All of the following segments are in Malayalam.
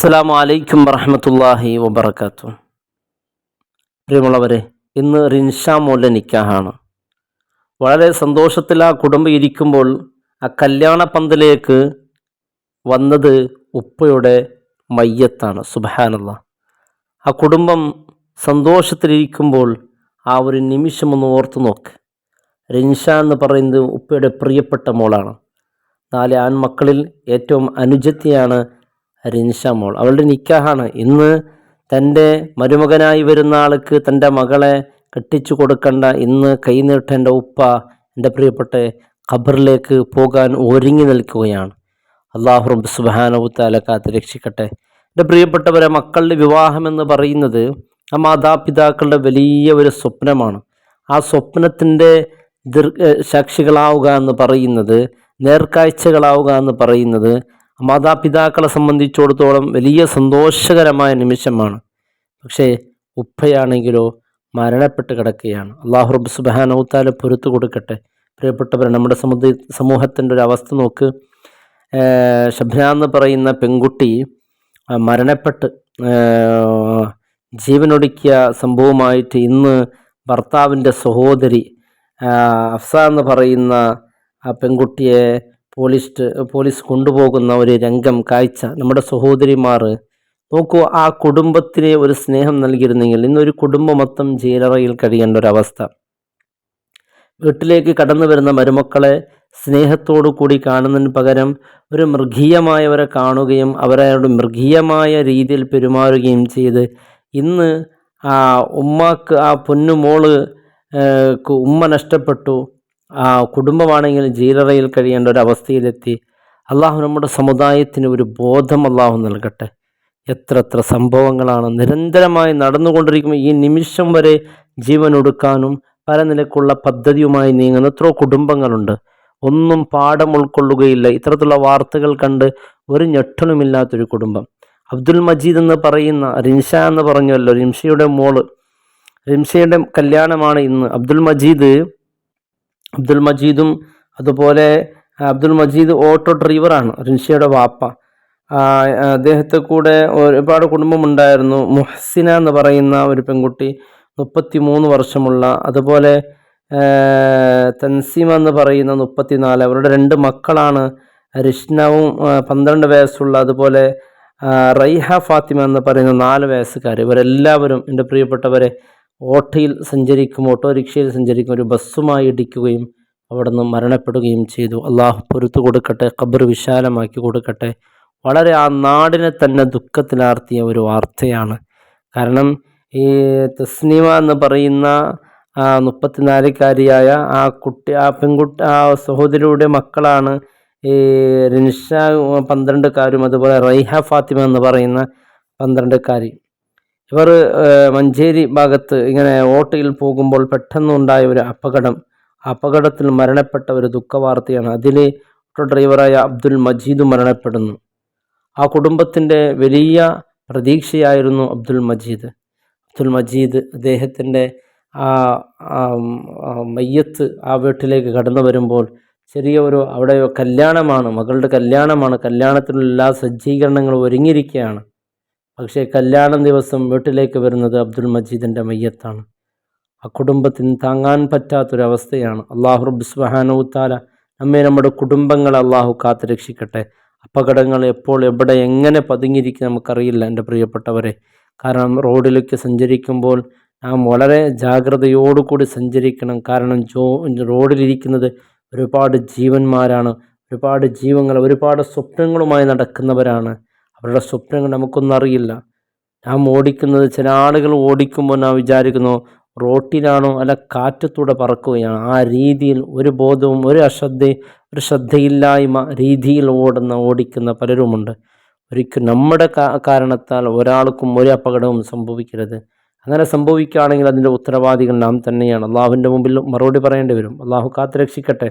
അസ്സലാമു അലൈക്കും വറഹമത്തല്ലാഹി വബർക്കാത്തു പ്രിയമുള്ളവരെ ഇന്ന് റിൻഷാ മോളുടെ നിക്കാഹാണ്. വളരെ സന്തോഷത്തിൽ ആ കുടുംബം ഇരിക്കുമ്പോൾ ആ കല്യാണ പന്തലേക്ക് വന്നത് ഉപ്പയുടെ മയ്യത്താണ് സുബഹാനല്ല. ആ കുടുംബം സന്തോഷത്തിലിരിക്കുമ്പോൾ ആ ഒരു നിമിഷം ഒന്ന് ഓർത്തു നോക്ക്. റിൻഷ എന്ന് പറയുന്നത് ഉപ്പയുടെ പ്രിയപ്പെട്ട മോളാണ്. നാല് ആൺമക്കളിൽ ഏറ്റവും അനുജത്തിയാണ് റിൻഷ മോൾ അവളുടെ നിക്കാഹാണ്. ഇന്ന് തന്റെ മരുമകനായി വരുന്ന ആൾക്ക് തന്റെ മകളെ കെട്ടിച്ചു കൊടുക്കണ്ട. ഇന്ന് കൈനീട്ട എന്റെ ഉപ്പ എന്റെ പ്രിയപ്പെട്ട ഖബറിലേക്ക് പോകാൻ ഒരുങ്ങി നിൽക്കുകയാണ്. അള്ളാഹു റബ്ബ് സുബാനവുത്താല കാത്ത് രക്ഷിക്കട്ടെ. എന്റെ പ്രിയപ്പെട്ടവരെ മക്കളുടെ വിവാഹം എന്ന് പറയുന്നത് ആ മാതാപിതാക്കളുടെ വലിയ ഒരു സ്വപ്നമാണ്. ആ സ്വപ്നത്തിന്റെ ദീർഘ സാക്ഷികളാവുക എന്ന് പറയുന്നത് നേർക്കാഴ്ചകളാവുക എന്ന് പറയുന്നത് മാതാപിതാക്കളെ സംബന്ധിച്ചിടത്തോളം വലിയ സന്തോഷകരമായ നിമിഷമാണ്. പക്ഷേ ഉപ്പയാണെങ്കിലോ മരണപ്പെട്ട് കിടക്കുകയാണ്. അള്ളാഹു റബ്ബ് സുബാനൗത്താല പൊരുത്തു കൊടുക്കട്ടെ. പ്രിയപ്പെട്ടവർ നമ്മുടെ സമുദ സമൂഹത്തിന്റെ ഒരു അവസ്ഥ നോക്ക്. ഷബ്ന എന്ന് പറയുന്ന പെൺകുട്ടി മരണപ്പെട്ട് ജീവനൊടുക്കിയ സംഭവമായിട്ട് ഇന്ന് ഭർത്താവിന്റെ സഹോദരി അഫ്സ എന്ന് പറയുന്ന ആ പെൺകുട്ടിയെ പോലീസ് പോലീസ് കൊണ്ടുപോകുന്ന ഒരു രംഗം കാഴ്ച. നമ്മുടെ സഹോദരിമാർ നോക്കൂ ആ കുടുംബത്തിന് ഒരു സ്നേഹം നൽകിയിരുന്നെങ്കിൽ ഇന്നൊരു കുടുംബം മൊത്തം ജയിലറയിൽ കഴിയേണ്ട ഒരവസ്ഥ വീട്ടിലേക്ക് കടന്നു വരുന്ന മരുമക്കളെ സ്നേഹത്തോടു കൂടി കാണുന്നതിന് പകരം ഒരു മൃഗീയമായവരെ കാണുകയും അവരോട് മൃഗീയമായ രീതിയിൽ പെരുമാറുകയും ചെയ്ത് ഇന്ന് ആ ഉമ്മാക്ക് ആ പൊന്നുമോൾ ഉമ്മ നഷ്ടപ്പെട്ടു. ആ കുടുംബമാണെങ്കിലും ജീരറയിൽ കഴിയേണ്ട ഒരു അവസ്ഥയിലെത്തി അള്ളാഹു നമ്മുടെ സമുദായത്തിന് ഒരു ബോധം അള്ളാഹു നൽകട്ടെ. എത്ര എത്ര സംഭവങ്ങളാണ് നിരന്തരമായി നടന്നുകൊണ്ടിരിക്കുമ്പോൾ ഈ നിമിഷം വരെ ജീവൻ ഒടുക്കാനും പല നിലക്കുള്ള പദ്ധതിയുമായി നീങ്ങുന്ന എത്രയോ കുടുംബങ്ങളുണ്ട്. ഒന്നും പാഠം ഉൾക്കൊള്ളുകയില്ല. ഇത്തരത്തിലുള്ള വാർത്തകൾ കണ്ട് ഒരു ഞെട്ടലുമില്ലാത്തൊരു കുടുംബം. അബ്ദുൽ മജീദ് എന്ന് പറയുന്ന റിൻഷ എന്ന് പറഞ്ഞല്ലോ റിംഷയുടെ മോൾ റിംഷയുടെ കല്യാണമാണ് ഇന്ന്. അബ്ദുൽ മജീദ് അബ്ദുൽ മജീദും അതുപോലെ അബ്ദുൽ മജീദ് ഓട്ടോ ഡ്രൈവറാണ് റിൻഷയുടെ വാപ്പ. അദ്ദേഹത്തെ കൂടെ ഒരുപാട് കുടുംബമുണ്ടായിരുന്നു. മുഹസിന എന്ന് പറയുന്ന ഒരു പെൺകുട്ടി മുപ്പത്തി മൂന്ന് വർഷമുള്ള അതുപോലെ തൻസീമ എന്ന് പറയുന്ന മുപ്പത്തിനാല് അവരുടെ രണ്ട് മക്കളാണ് ആ, പന്ത്രണ്ട് വയസ്സുള്ള അതുപോലെ റൈഹ ഫാത്തിമ എന്ന് പറയുന്ന നാല് വയസ്സുകാർ ഇവരെല്ലാവരും എന്റെ പ്രിയപ്പെട്ടവരെ ഓട്ടോയിൽ സഞ്ചരിക്കും ഓട്ടോറിക്ഷയിൽ സഞ്ചരിക്കും ഒരു ബസ്സുമായി ഇടിക്കുകയും അവിടെ നിന്ന് മരണപ്പെടുകയും ചെയ്തു. അള്ളാഹു പൊരുത്തു കൊടുക്കട്ടെ ഖബർ വിശാലമാക്കി കൊടുക്കട്ടെ. വളരെ ആ നാടിനെ തന്നെ ദുഃഖത്തിലാർത്തിയ ഒരു വാർത്തയാണ്. കാരണം ഈ തസ്നീമ എന്ന് പറയുന്ന ആ മുപ്പത്തിനാലുകാരിയായ ആ കുട്ടി ആ പെൺകുട്ടി ആ സഹോദരിയുടെ മക്കളാണ് ഈ റിൻഷ പന്ത്രണ്ടുകാരും അതുപോലെ റൈഹ ഫാത്തിമ എന്ന് പറയുന്ന പന്ത്രണ്ടുകാരി. ഇവർ മഞ്ചേരി ഭാഗത്ത് ഇങ്ങനെ ഓട്ടയിൽ പോകുമ്പോൾ പെട്ടെന്നുണ്ടായ ഒരു അപകടം. അപകടത്തിൽ മരണപ്പെട്ട ഒരു ദുഃഖവാർത്തയാണ് അതിൽ ഓട്ടോ ഡ്രൈവറായ അബ്ദുൽ മജീദ് മരണപ്പെടുന്നു. ആ കുടുംബത്തിന്റെ വലിയ പ്രതീക്ഷയായിരുന്നു അബ്ദുൽ മജീദ്. അബ്ദുൽ മജീദ് അദ്ദേഹത്തിന്റെ ആ മയ്യത്ത് ആ വീട്ടിലേക്ക് കടന്നു വരുമ്പോൾ ചെറിയ ഒരു അവിടെ കല്യാണമാണ് മകളുടെ കല്യാണമാണ്. കല്യാണത്തിനുള്ള എല്ലാ സജ്ജീകരണങ്ങളും ഒരുങ്ങിയിരിക്കുകയാണ്. പക്ഷേ കല്യാണം ദിവസം വീട്ടിലേക്ക് വരുന്നത് അബ്ദുൽ മജീദിന്റെ മയ്യത്താണ്. ആ കുടുംബത്തിന് താങ്ങാൻ പറ്റാത്തൊരവസ്ഥയാണ്. അള്ളാഹു റബ്ബ് സുബ്ഹാനഹു നമ്മെ നമ്മുടെ കുടുംബങ്ങളെ അള്ളാഹു കാത്തു രക്ഷിക്കട്ടെ. അപകടങ്ങൾ എപ്പോൾ എവിടെ എങ്ങനെ പതുങ്ങിയിരിക്കും നമുക്കറിയില്ല എന്റെ പ്രിയപ്പെട്ടവരെ. കാരണം റോഡിലേക്ക് സഞ്ചരിക്കുമ്പോൾ നാം വളരെ ജാഗ്രതയോടുകൂടി സഞ്ചരിക്കണം. കാരണം ജോ റോഡിലിരിക്കുന്നത് ഒരുപാട് ജീവന്മാരാണ്. ഒരുപാട് ജീവങ്ങൾ ഒരുപാട് സ്വപ്നങ്ങളുമായി നടക്കുന്നവരാണ്. അവരുടെ സ്വപ്നങ്ങൾ നമുക്കൊന്നറിയില്ല. നാം ഓടിക്കുന്നത് ചില ആളുകൾ ഓടിക്കുമ്പോൾ നാം വിചാരിക്കുന്നു റോട്ടിലാണോ അല്ല കാറ്റത്തൂടെ പറക്കുകയാണ്. ആ രീതിയിൽ ഒരു ബോധവും ഒരു അശ്രദ്ധ ഒരു ശ്രദ്ധയില്ലായ്മ രീതിയിൽ ഓടുന്ന ഓടിക്കുന്ന പലരുമുണ്ട്. ഒരിക്കലും നമ്മുടെ കാരണത്താൽ ഒരാൾക്കും ഒരു അപകടവും സംഭവിക്കരുത്. അങ്ങനെ സംഭവിക്കുകയാണെങ്കിൽ അതിന്റെ ഉത്തരവാദികൾ നാം തന്നെയാണ്. അള്ളാഹുവിന്റെ മുമ്പിൽ മറുപടി പറയേണ്ടി വരും. അള്ളാഹു കാത്തു രക്ഷിക്കട്ടെ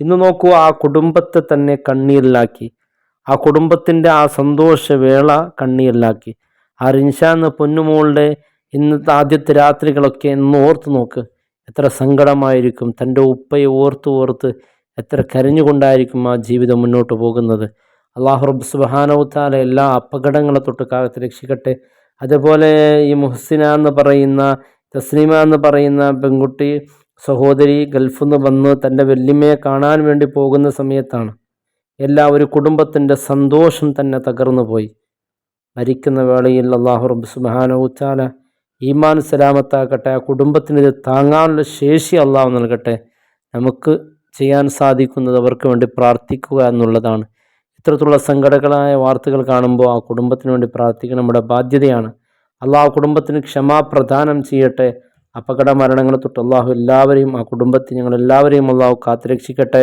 ഇന്ന് നോക്കൂ ആ കുടുംബത്തെ തന്നെ കണ്ണീരിലാക്കി. ആ കുടുംബത്തിന്റെ ആ സന്തോഷവേള കണ്ണീരിലാക്കി ആ റിൻഷ എന്ന പൊന്നുമോളുടെ ഇന്നത്തെ ആദ്യത്തെ രാത്രികളൊക്കെ ഒന്ന് ഓർത്ത് നോക്ക്. എത്ര സങ്കടമായിരിക്കും. തന്റെ ഉപ്പയെ ഓർത്ത് ഓർത്ത് എത്ര കരഞ്ഞുകൊണ്ടായിരിക്കും ആ ജീവിതം മുന്നോട്ട് പോകുന്നത്. അള്ളാഹു റബ്ബ് എല്ലാ അപകടങ്ങളെ തൊട്ട് കാലത്ത് രക്ഷിക്കട്ടെ. അതുപോലെ ഈ മുഹസിന എന്ന് പറയുന്ന തസ്ലീമ എന്ന് പറയുന്ന പെൺകുട്ടി സഹോദരി ഗൾഫിൽ നിന്ന് വന്ന് തന്റെ വെല്ലിമയെ കാണാൻ വേണ്ടി പോകുന്ന സമയത്താണ്. എല്ലാ ഒരു കുടുംബത്തിന്റെ സന്തോഷം തന്നെ തകർന്നു പോയി. മരിക്കുന്ന വേളയിൽ അള്ളാഹു റബ്ബ് സുബാനോച്ചാല ഈമാൻ സലാമത്താകട്ടെ ആ കുടുംബത്തിന് ഇത് താങ്ങാനുള്ള ശേഷി അള്ളാഹു നൽകട്ടെ. നമുക്ക് ചെയ്യാൻ സാധിക്കുന്നത് അവർക്ക് വേണ്ടി പ്രാർത്ഥിക്കുക എന്നുള്ളതാണ്. ഇത്തരത്തിലുള്ള സങ്കടകളായ വാർത്തകൾ കാണുമ്പോൾ ആ കുടുംബത്തിന് വേണ്ടി പ്രാർത്ഥിക്കുക നമ്മുടെ ബാധ്യതയാണ്. അള്ളാഹു കുടുംബത്തിന് ക്ഷമാ പ്രദാനം ചെയ്യട്ടെ. അപകട മരണങ്ങളെ തൊട്ട് അള്ളാഹു എല്ലാവരെയും ആ കുടുംബത്തെ ഞങ്ങൾ എല്ലാവരെയും അള്ളാഹു കാത്തുരക്ഷിക്കട്ടെ.